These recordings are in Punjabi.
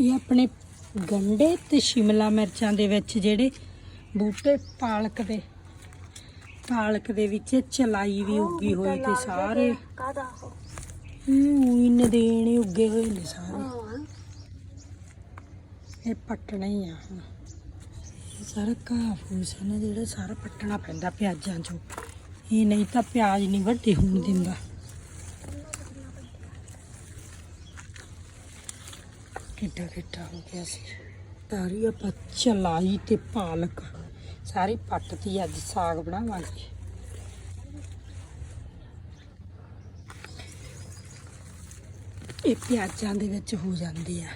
ਇਹ ਆਪਣੇ ਗੰਡੇ ਤੇ ਸ਼ਿਮਲਾ ਮਿਰਚਾਂ ਦੇ ਵਿੱਚ ਜਿਹੜੇ ਬੂਟੇ ਪਾਲਕ ਦੇ ਪਾਲਕ ਦੇ ਵਿੱਚ ਚਲਾਈ ਵੀ ਉੱਗੀ ਹੋਈ ਤੇ ਸਾਰੇ। ਕਾਦਾ ਹੋ ਉਹੀ ਨਦੇਣੇ ਉੱਗੇ ਹੋਏ ਨੇ ਸਾਰੇ। ਇਹ ਪੱਟਣਾ ਹੀ ਆ ਹੁਣ। ਇਹ ਸਾਰਾ ਘਾਹ ਫੂਸ ਹੈ ਨਾ, ਜਿਹੜਾ ਸਾਰਾ ਪੱਟਣਾ ਪੈਂਦਾ ਪਿਆਜ਼ਾਂ ਚੋਂ। ਇਹ ਨਹੀਂ ਤਾਂ ਪਿਆਜ਼ ਨਹੀਂ ਵੱਡੇ ਹੋਣ ਦਿੰਦਾ। ਕਿੱਡਾ ਕਿੱਡਾ ਹੋ ਗਿਆ ਸੀ। ਸਾਰੀ ਆਪਾਂ ਚਲਾਈ ਤੇ ਪਾਲਕ। ਸਾਰੀ ਪੱਟਤੀ ਅੱਜ ਸਾਗ ਬਣਾਵਾਂਗੇ। ਇਹ ਪਿਆਜ਼ਾਂ ਦੇ ਵਿੱਚ ਹੋ ਜਾਂਦੇ ਆ।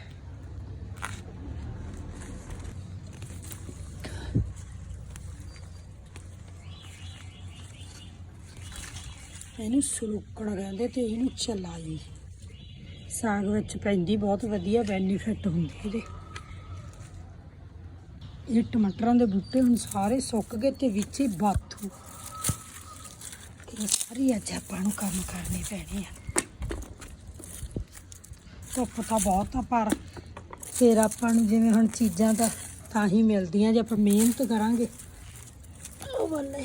ਇਹਨੂੰ ਸੁਲੁਕਣ ਕਹਿੰਦੇ ਤੇ ਇਹਨੂੰ ਚਲਾਈ। ਸਾਗ ਵਿੱਚ ਪੈਂਦੀ, ਬਹੁਤ ਵਧੀਆ ਬੈਨੀਫਿਟ ਹੁੰਦੇ ਇਹਦੇ ਇਹ ਟਮਾਟਰਾਂ ਦੇ ਬੂਟੇ ਹੁਣ ਸਾਰੇ ਸੁੱਕ ਗਏ ਤੇ ਵਿੱਚ ਹੀ ਬਾਥੂ। ਇਹ ਸਾਰੀ ਅੱਜ ਆਪਾਂ ਨੂੰ ਕੰਮ ਕਰਨੇ ਪੈਣੇ ਆ। ਧੁੱਪ ਤਾਂ ਬਹੁਤ ਆ, ਪਰ ਫਿਰ ਆਪਾਂ ਨੂੰ ਜਿਵੇਂ ਹੁਣ ਚੀਜ਼ਾਂ ਤਾਂ ਤਾਂ ਹੀ ਮਿਲਦੀਆਂ ਜੇ ਆਪਾਂ ਮਿਹਨਤ ਕਰਾਂਗੇ। ਉਹ ਬੱਲੇ।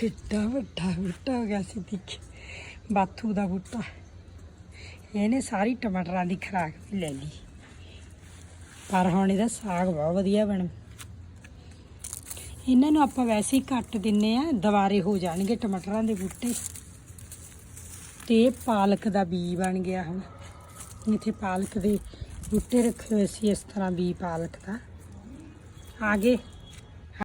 ਕਿੱਡਾ ਵੱਡਾ ਬੂਟਾ ਹੋ ਗਿਆ ਸੀ, ਦੇਖੀ। ਬਾਥੂ ਦਾ ਬੂਟਾ। ਇਹਨੇ ਸਾਰੀ ਟਮਾਟਰਾਂ ਦੀ ਖਰਾਕ ਵੀ ਲੈ ਲਈ। ਪਰ ਹੁਣ ਇਹਦਾ ਸਾਗ ਬਹੁਤ ਵਧੀਆ ਬਣ। ਇਹਨਾਂ ਨੂੰ ਆਪਾਂ ਵੈਸੇ ਹੀ ਕੱਟ ਦਿੰਨੇ ਆ, ਦੁਬਾਰੇ ਹੋ ਜਾਣਗੇ ਟਮਾਟਰਾਂ ਦੇ ਬੂਟੇ। ਤੇ ਪਾਲਕ ਦਾ ਬੀ ਬਣ ਗਿਆ ਹੁਣ। ਇੱਥੇ ਪਾਲਕ ਦੇ ਬੂਟੇ ਰੱਖੇ ਹੋਏ ਸੀ, ਇਸ ਤਰ੍ਹਾਂ ਬੀ ਪਾਲਕ ਦਾ। ਆਗੇ